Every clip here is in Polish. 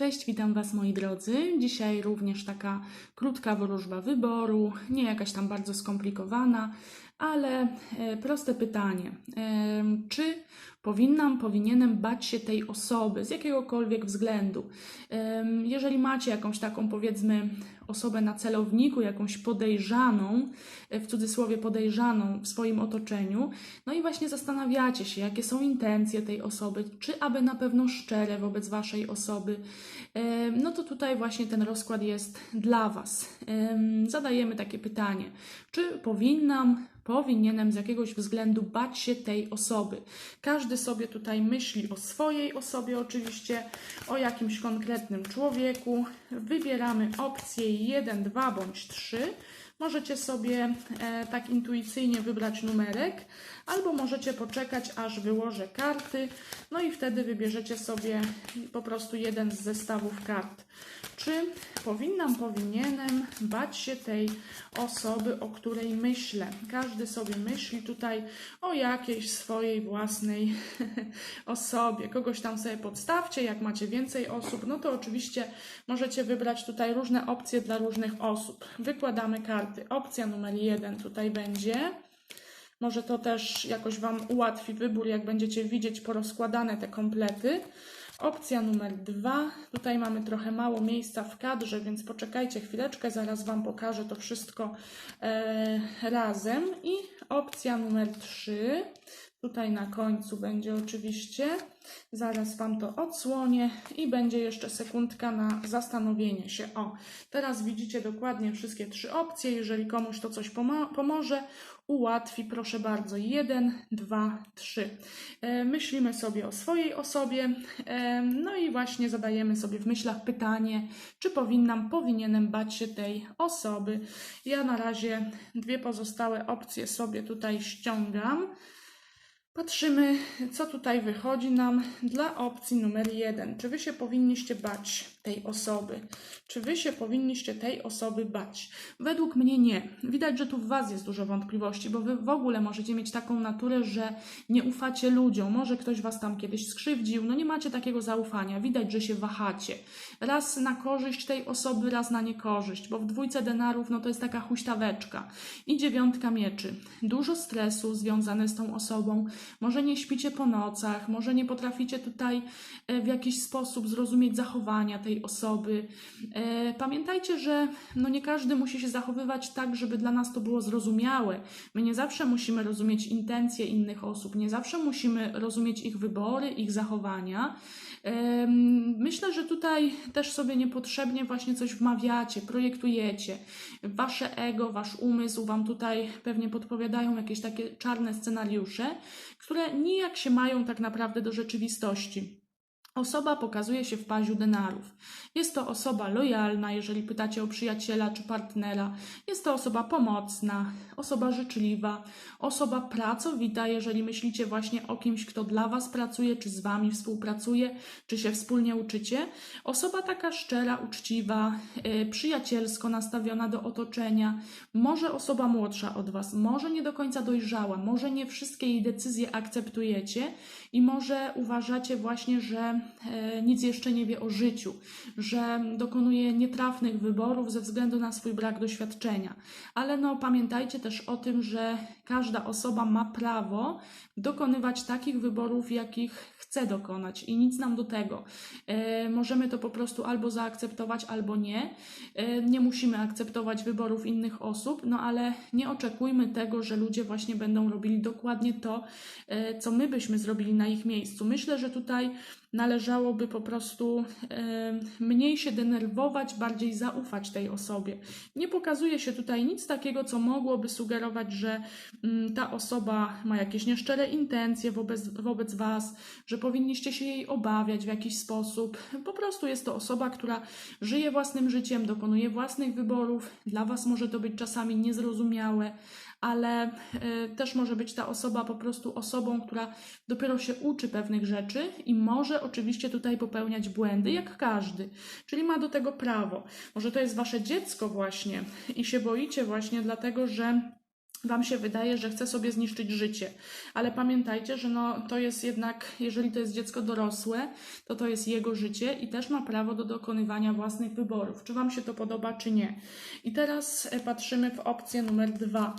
Cześć, witam Was moi drodzy. Dzisiaj również taka krótka wróżba wyboru, nie jakaś tam bardzo skomplikowana, ale e, proste pytanie. E, Czy powinnam, powinienem bać się tej osoby z jakiegokolwiek względu? Jeżeli macie jakąś taką powiedzmy osobę na celowniku, jakąś podejrzaną, e, w cudzysłowie podejrzaną w swoim otoczeniu, no i właśnie zastanawiacie się, jakie są intencje tej osoby, czy aby na pewno szczere wobec Waszej osoby, no to tutaj właśnie ten rozkład jest dla Was. Em, Zadajemy takie pytanie, czy powinnam, powinienem z jakiegoś względu bać się tej osoby? Każdy sobie tutaj myśli o swojej osobie, oczywiście, o jakimś konkretnym człowieku. Wybieramy opcje 1, 2 bądź 3. Możecie sobie e, tak intuicyjnie wybrać numerek, albo możecie poczekać, aż wyłożę karty, no i wtedy wybierzecie sobie po prostu jeden z zestawów kart. Czy powinnam, powinienem bać się tej osoby, o której myślę? Każdy sobie myśli tutaj o jakiejś swojej własnej osobie. Kogoś tam sobie podstawcie, jak macie więcej osób, no to oczywiście możecie wybrać tutaj różne opcje dla różnych osób. Wykładamy karty. Opcja numer jeden tutaj będzie. Może to też jakoś Wam ułatwi wybór, jak będziecie widzieć porozkładane te komplety. Opcja numer dwa. Tutaj mamy trochę mało miejsca w kadrze, więc poczekajcie chwileczkę, zaraz Wam pokażę to wszystko e, razem. I opcja numer trzy. Tutaj na końcu będzie oczywiście. Zaraz Wam to odsłonię i będzie jeszcze sekundka na zastanowienie się. O, teraz widzicie dokładnie wszystkie trzy opcje. Jeżeli komuś to coś pomo- pomoże, ułatwi, proszę bardzo. Jeden, dwa, trzy. E, Myślimy sobie o swojej osobie, e, no i właśnie zadajemy sobie w myślach pytanie, czy powinnam, powinienem bać się tej osoby. Ja na razie dwie pozostałe opcje sobie tutaj ściągam. Patrzymy, co tutaj wychodzi nam dla opcji numer jeden. Czy wy się powinniście bać tej osoby? Czy wy się powinniście tej osoby bać? Według mnie nie. Widać, że tu w was jest dużo wątpliwości, bo wy w ogóle możecie mieć taką naturę, że nie ufacie ludziom. Może ktoś was tam kiedyś skrzywdził, no nie macie takiego zaufania. Widać, że się wahacie. Raz na korzyść tej osoby, raz na niekorzyść, bo w dwójce denarów, no to jest taka huśtaweczka. I dziewiątka mieczy. Dużo stresu związane z tą osobą. Może nie śpicie po nocach, może nie potraficie tutaj e, w jakiś sposób zrozumieć zachowania tej osoby. E, Pamiętajcie, że no nie każdy musi się zachowywać tak, żeby dla nas to było zrozumiałe. My nie zawsze musimy rozumieć intencje innych osób, nie zawsze musimy rozumieć ich wybory, ich zachowania. Em, Myślę, że tutaj też sobie niepotrzebnie właśnie coś wmawiacie, projektujecie. Wasze ego, wasz umysł wam tutaj pewnie podpowiadają jakieś takie czarne scenariusze, które nijak się mają tak naprawdę do rzeczywistości. Osoba pokazuje się w paziu denarów. Jest to osoba lojalna, jeżeli pytacie o przyjaciela czy partnera. Jest to osoba pomocna, osoba życzliwa, osoba pracowita, jeżeli myślicie właśnie o kimś, kto dla Was pracuje, czy z Wami współpracuje, czy się wspólnie uczycie. Osoba taka szczera, uczciwa, yy, przyjacielsko nastawiona do otoczenia. Może osoba młodsza od Was, może nie do końca dojrzała, może nie wszystkie jej decyzje akceptujecie i może uważacie właśnie, że nic jeszcze nie wie o życiu, że dokonuje nietrafnych wyborów ze względu na swój brak doświadczenia. Ale no pamiętajcie też o tym, że każda osoba ma prawo dokonywać takich wyborów, jakich chce dokonać i nic nam do tego. E, możemy to po prostu albo zaakceptować, albo nie. E, nie musimy akceptować wyborów innych osób, no ale nie oczekujmy tego, że ludzie właśnie będą robili dokładnie to, e, co my byśmy zrobili na ich miejscu. Myślę, że tutaj należałoby po prostu mniej się denerwować, bardziej zaufać tej osobie. Nie pokazuje się tutaj nic takiego, co mogłoby sugerować, że mm, ta osoba ma jakieś nieszczere intencje wobec, wobec Was, że powinniście się jej obawiać w jakiś sposób. Po prostu jest to osoba, która żyje własnym życiem, dokonuje własnych wyborów. Dla Was może to być czasami niezrozumiałe, ale y, też może być ta osoba po prostu osobą, która dopiero się uczy pewnych rzeczy i może oczywiście tutaj popełniać błędy, jak każdy, czyli ma do tego prawo. Może to jest wasze dziecko właśnie i się boicie właśnie dlatego, że Wam się wydaje, że chce sobie zniszczyć życie, ale pamiętajcie, że no, to jest jednak, jeżeli to jest dziecko dorosłe, to to jest jego życie i też ma prawo do dokonywania własnych wyborów, czy Wam się to podoba, czy nie. I teraz e, patrzymy w opcję numer dwa.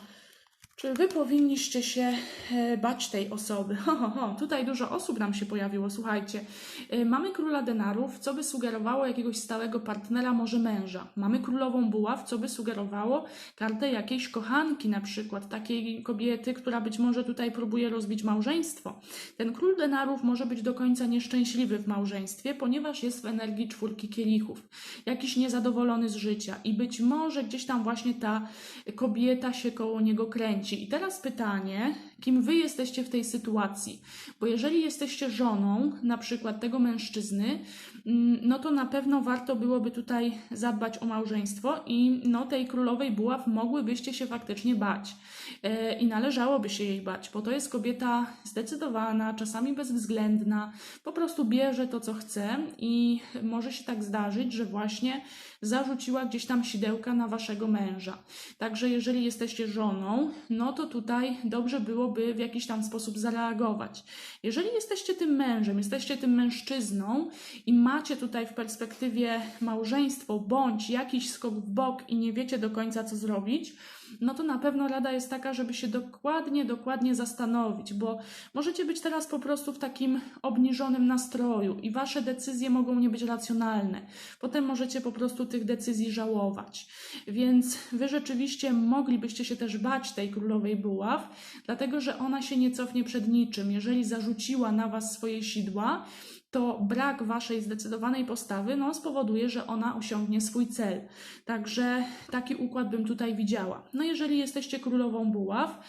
Czy wy powinniście się e, bać tej osoby? Ho, ho, ho. Tutaj dużo osób nam się pojawiło, słuchajcie. E, Mamy króla denarów, co by sugerowało jakiegoś stałego partnera, może męża. Mamy królową buław, co by sugerowało kartę jakiejś kochanki, na przykład takiej kobiety, która być może tutaj próbuje rozbić małżeństwo. Ten król denarów może być do końca nieszczęśliwy w małżeństwie, ponieważ jest w energii czwórki kielichów. Jakiś niezadowolony z życia i być może gdzieś tam właśnie ta kobieta się koło niego kręci. I teraz pytanie, kim wy jesteście w tej sytuacji? Bo jeżeli jesteście żoną, na przykład tego mężczyzny, mm, no to na pewno warto byłoby tutaj zadbać o małżeństwo i no tej królowej buław mogłybyście się faktycznie bać. E, I należałoby się jej bać, bo to jest kobieta zdecydowana, czasami bezwzględna, po prostu bierze to, co chce i może się tak zdarzyć, że właśnie zarzuciła gdzieś tam sidełka na waszego męża. Także jeżeli jesteście żoną, no to tutaj dobrze byłoby w jakiś tam sposób zareagować. Jeżeli jesteście tym mężem, jesteście tym mężczyzną i macie tutaj w perspektywie małżeństwo bądź jakiś skok w bok i nie wiecie do końca co zrobić, no to na pewno rada jest taka, żeby się dokładnie, dokładnie zastanowić, bo możecie być teraz po prostu w takim obniżonym nastroju i wasze decyzje mogą nie być racjonalne. Potem możecie po prostu tych decyzji żałować. Więc wy rzeczywiście moglibyście się też bać tej królowej buław, dlatego że ona się nie cofnie przed niczym. Jeżeli zarzuciła na was swoje sidła, to brak waszej zdecydowanej postawy no, spowoduje, że ona osiągnie swój cel. Także taki układ bym tutaj widziała. No jeżeli jesteście królową buław,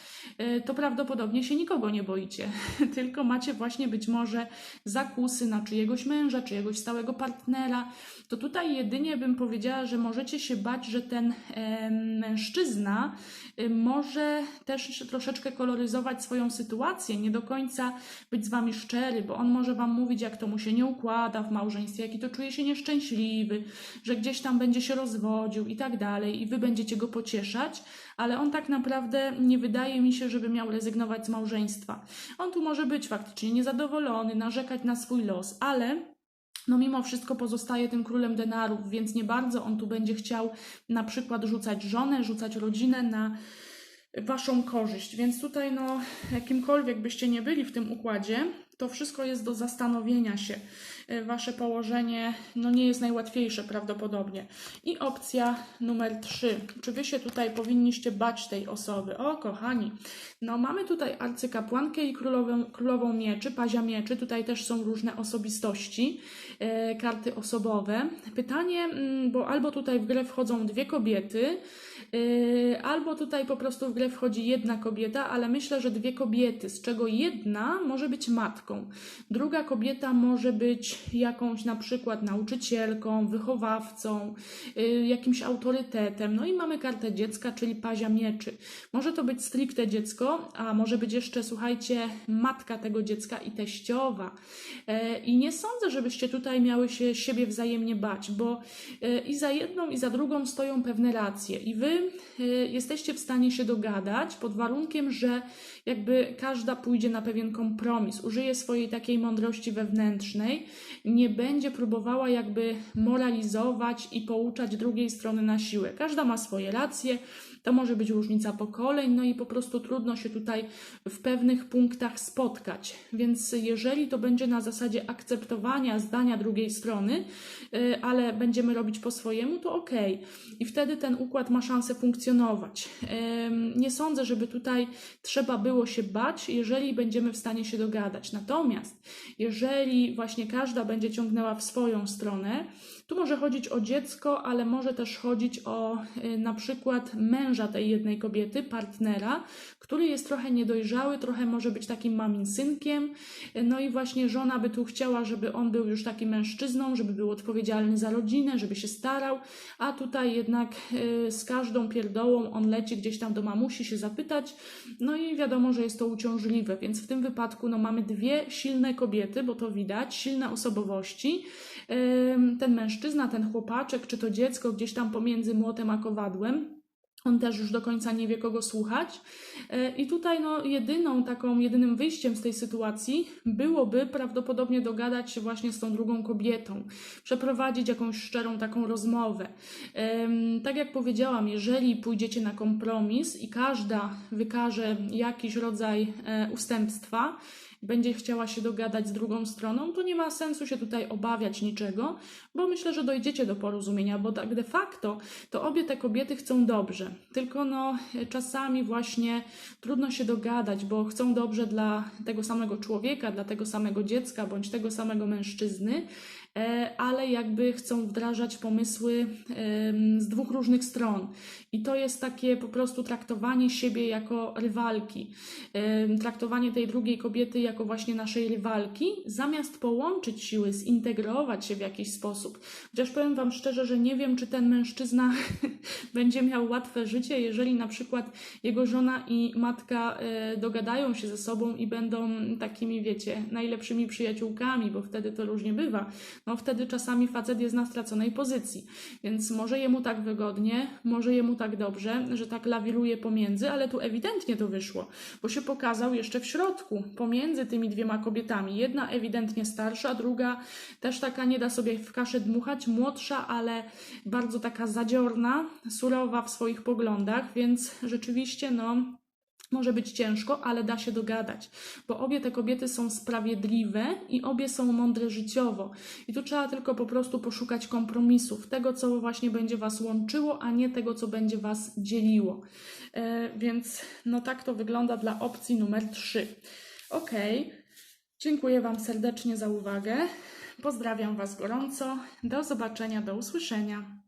y, to prawdopodobnie się nikogo nie boicie, tylko macie właśnie być może zakusy na czyjegoś męża, czyjegoś stałego partnera. To tutaj jedynie bym powiedziała, że możecie się bać, że ten mężczyzna y, może też troszeczkę koloryzować swoją sytuację, nie do końca być z wami szczery, bo on może wam mówić, jak to mu się nie układa w małżeństwie, jaki to czuje się nieszczęśliwy, że gdzieś tam będzie się rozwodził i tak dalej, i wy będziecie go pocieszać, ale on tak naprawdę nie wydaje mi się, żeby miał rezygnować z małżeństwa. On tu może być faktycznie niezadowolony, narzekać na swój los, ale no mimo wszystko pozostaje tym królem denarów, więc nie bardzo on tu będzie chciał na przykład rzucać żonę, rzucać rodzinę na waszą korzyść. Więc tutaj no jakimkolwiek byście nie byli w tym układzie, to wszystko jest do zastanowienia się. E, Wasze położenie no, nie jest najłatwiejsze prawdopodobnie. I opcja numer 3. Czy wy się tutaj powinniście bać tej osoby? O, kochani, no mamy tutaj arcykapłankę i królową, królową mieczy, pazia mieczy. Tutaj też są różne osobistości, e, karty osobowe. Pytanie, mm, bo albo tutaj w grę wchodzą dwie kobiety, albo tutaj po prostu w grę wchodzi jedna kobieta, ale myślę, że dwie kobiety, z czego jedna może być matką. Druga kobieta może być jakąś na przykład nauczycielką, wychowawcą, y, jakimś autorytetem. No i mamy kartę dziecka, czyli pazia mieczy. Może to być stricte dziecko, a może być jeszcze, słuchajcie, matka tego dziecka i teściowa. E, I nie sądzę, żebyście tutaj miały się siebie wzajemnie bać, bo i za jedną, i za drugą stoją pewne racje. I wy e, jesteście w stanie się dogadać pod warunkiem, że jakby każda pójdzie na pewien kompromis, użyje swojej takiej mądrości wewnętrznej, nie będzie próbowała jakby moralizować i pouczać drugiej strony na siłę. Każda ma swoje racje, to może być różnica pokoleń, no i po prostu trudno się tutaj w pewnych punktach spotkać. Więc jeżeli to będzie na zasadzie akceptowania zdania drugiej strony, y, ale będziemy robić po swojemu, to ok. I wtedy ten układ ma szansę funkcjonować. Nie sądzę, żeby tutaj trzeba było się bać, jeżeli będziemy w stanie się dogadać. Natomiast jeżeli właśnie każda będzie ciągnęła w swoją stronę, tu może chodzić o dziecko, ale może też chodzić o y, na przykład męża tej jednej kobiety, partnera, który jest trochę niedojrzały, trochę może być takim mamin synkiem. No i właśnie żona by tu chciała, żeby on był już takim mężczyzną, żeby był odpowiedzialny za rodzinę, żeby się starał, a tutaj jednak y, z każdą pierdołą on leci gdzieś tam do mamusi się zapytać. No i wiadomo, że jest to uciążliwe, więc w tym wypadku no, mamy dwie silne kobiety, bo to widać, silne osobowości. Ym, Ten mężczyzna, ten chłopaczek, czy to dziecko gdzieś tam pomiędzy młotem a kowadłem. On też już do końca nie wie, kogo słuchać. E, I tutaj no, jedyną taką, jedynym wyjściem z tej sytuacji byłoby prawdopodobnie dogadać się właśnie z tą drugą kobietą, przeprowadzić jakąś szczerą taką rozmowę. Tak jak powiedziałam, jeżeli pójdziecie na kompromis i każda wykaże jakiś rodzaj e, ustępstwa, będzie chciała się dogadać z drugą stroną, to nie ma sensu się tutaj obawiać niczego, bo myślę, że dojdziecie do porozumienia, bo tak de facto to obie te kobiety chcą dobrze, tylko no czasami właśnie trudno się dogadać, bo chcą dobrze dla tego samego człowieka, dla tego samego dziecka bądź tego samego mężczyzny, ale jakby chcą wdrażać pomysły z dwóch różnych stron. I to jest takie po prostu traktowanie siebie jako rywalki, traktowanie tej drugiej kobiety jako właśnie naszej rywalki, zamiast połączyć siły, zintegrować się w jakiś sposób. Chociaż powiem Wam szczerze, że nie wiem, czy ten mężczyzna będzie miał łatwe życie, jeżeli na przykład jego żona i matka e, dogadają się ze sobą i będą takimi, wiecie, najlepszymi przyjaciółkami, bo wtedy to różnie bywa. No wtedy czasami facet jest na straconej pozycji, więc może jemu tak wygodnie, może jemu tak dobrze, że tak lawiruje pomiędzy, ale tu ewidentnie to wyszło, bo się pokazał jeszcze w środku, pomiędzy tymi dwiema kobietami. Jedna ewidentnie starsza, druga też taka nie da sobie w kaszę dmuchać, młodsza, ale bardzo taka zadziorna, surowa w swoich poglądach, więc rzeczywiście no może być ciężko, ale da się dogadać, bo obie te kobiety są sprawiedliwe i obie są mądre życiowo. I tu trzeba tylko po prostu poszukać kompromisów, tego, co właśnie będzie Was łączyło, a nie tego, co będzie Was dzieliło. E, więc no tak to wygląda dla opcji numer 3. Ok, dziękuję Wam serdecznie za uwagę. Pozdrawiam Was gorąco. Do zobaczenia, do usłyszenia.